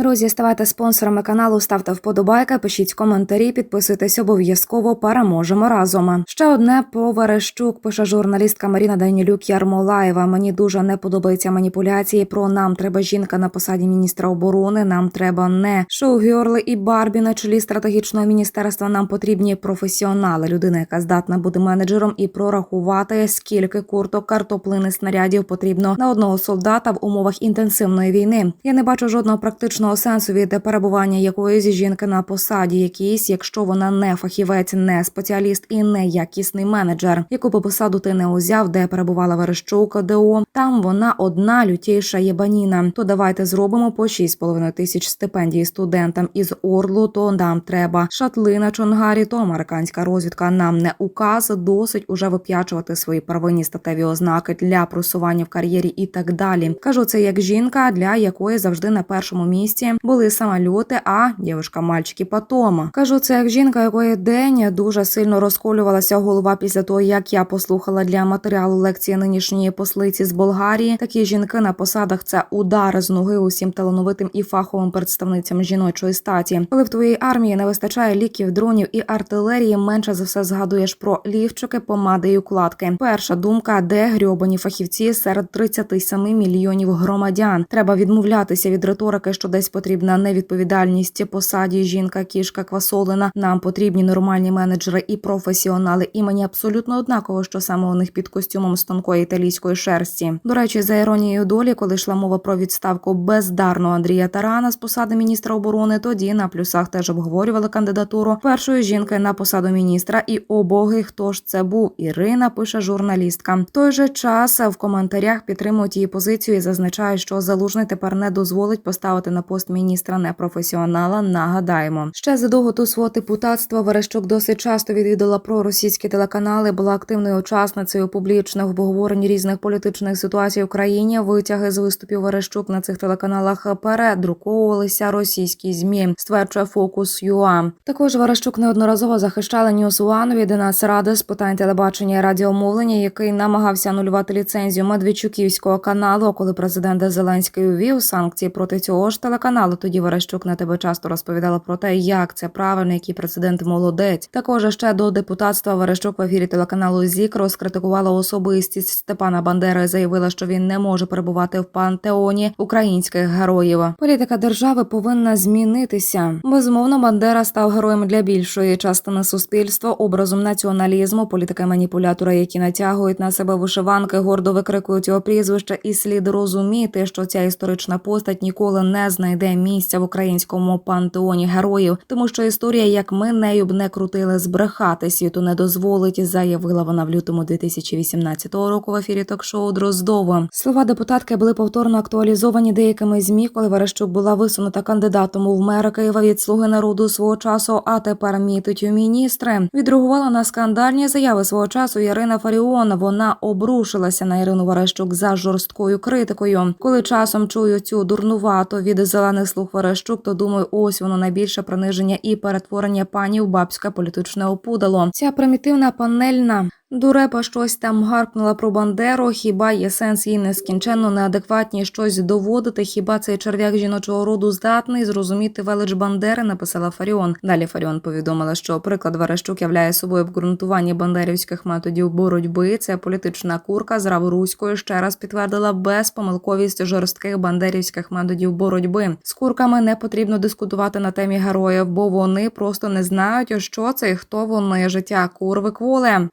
Друзі, ставайте спонсорами каналу, ставте вподобайки, пишіть коментарі, підписуйтесь обов'язково. Переможемо разом. Ще одне по Верещук пише журналістка Маріна Данілюк Ярмолаєва. Мені дуже не подобаються маніпуляції. Про нам треба жінка на посаді міністра оборони. Нам треба не шоу-гьорли і Барбі на чолі стратегічного міністерства. Нам потрібні професіонали. Людина, яка здатна бути менеджером і прорахувати, скільки курток, картоплини, снарядів потрібно на одного солдата в умовах інтенсивної війни. Я не бачу жодного практичного сенсу від перебування якоїсь жінки на посаді, якійсь, якщо вона не фахівець, не спеціаліст і не якісний менеджер. Яку би посаду ти не узяв, де перебувала Верещук ДО, там вона одна лютіша єбаніна. То давайте зробимо по 6,5 тисяч стипендій студентам із Орлу. То нам треба шатли на Чонгарі, то американська розвідка нам не указ. Досить уже вип'ячувати свої первинні статеві ознаки для просування в кар'єрі і так далі. Кажу це як жінка, для якої завжди на першому місці були самолюти, а дівушка мальчики потома. Кажу це як жінка, якої день дуже сильно розколювалася голова після того, як я послухала для матеріалу лекції нинішньої послиці з Болгарії. Такі жінки на посадах це удар з ноги усім талановитим і фаховим представницям жіночої статі. Коли в твоїй армії не вистачає ліків, дронів і артилерії, менше за все згадуєш про лівчики, помади і укладки. Перша думка, де грьобані фахівці серед 37 мільйонів громадян. Треба відмовлятися від риторики, що десь потрібна невідповідальність посаді. Жінка, кішка, квасолина. Нам потрібні нормальні менеджери і професіонали. І мені абсолютно однаково, що саме у них під костюмом з тонкої італійської шерсті. До речі, за іронією долі, коли йшла мова про відставку бездарного Андрія Тарана з посади міністра оборони, тоді на плюсах теж обговорювали кандидатуру першої жінки на посаду міністра. І о боги, хто ж це був? Ірина пише журналістка. В той же час в коментарях підтримують її позицію і зазначають, що залужний тепер не дозволить поставити на пост міністра непрофесіонала. Нагадаємо, ще задовго до свого депутатства Верещук досить часто відвідала проросійські телеканали, була активною учасницею публічних обговорень різних політичних ситуацій в країні. Витяги з виступів Верещук на цих телеканалах передруковувалися російські змі. Стверджує фокус ЮА. Також Верещук неодноразово захищала One від Нацради з питань телебачення і радіомовлення, який намагався анулювати ліцензію Медведчуківського каналу. Коли президент Зеленський увів санкції проти цього ж телеканалу, тоді Верещук на тебе часто розповідала про те, як це правильно, який президент молодець. Також ще до депутатства Верещук в ефірі телеканалу ЗІК розкритикувала особистість Степана Бандери. і Заявила, що він не може перебувати в пантеоні українських героїв. Політика держави повинна змінитися. Безумовно, Бандера став героєм для більшої частини суспільства, образом націоналізму, політики маніпулятора, які натягують на себе вишиванки, гордо викрикують його прізвище, і слід розуміти, що ця історична постать ніколи не знайде місця в українському пантеоні героїв, тому що історія, як ми нею б не крутили, збрехати світу не дозволить, заявила вона в лютому 2018 року в ефірі ток-шоу Дроздова. Слова депутатки були повторно актуалізовані деякими змі, коли Верещук була висунута кандидатом у мера Києва від слуги народу свого часу, а тепер мітить у міністри. Відреагувала на скандальні заяви свого часу Ярина Фаріон. Вона обрушилася на Ірину Верещук за жорсткою критикою. Коли часом чую цю дурнувато від зелених слуг Верещук, то думаю, ось воно найбільше приниження і перетворення панів бабське політичне опудало. Ця примітивна панельна. Дурепа щось там гаркнула про Бандеру. Хіба є сенс їй нескінченно неадекватні щось доводити? Хіба цей черв'як жіночого роду здатний зрозуміти велич Бандери? Написала Фаріон. Далі Фаріон повідомила, що приклад Верещук являє собою обґрунтування бандерівських методів боротьби. Це політична курка з Раворуською ще раз підтвердила безпомилковість жорстких бандерівських методів боротьби. З курками не потрібно дискутувати на темі героїв, бо вони просто не знають, що це і хто вони. Життя курви кволе.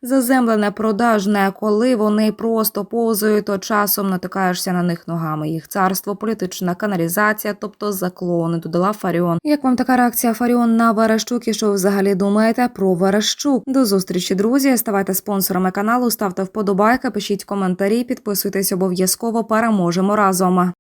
Заземлене продажне, коли вони просто повзують, то часом натикаєшся на них ногами. Їх царство, політична каналізація, тобто заклони, додала Фаріон. Як вам така реакція Фаріон на Верещук і що ви взагалі думаєте про Верещук? До зустрічі, друзі. Ставайте спонсорами каналу, ставте вподобайки, пишіть коментарі, підписуйтесь обов'язково. Переможемо разом.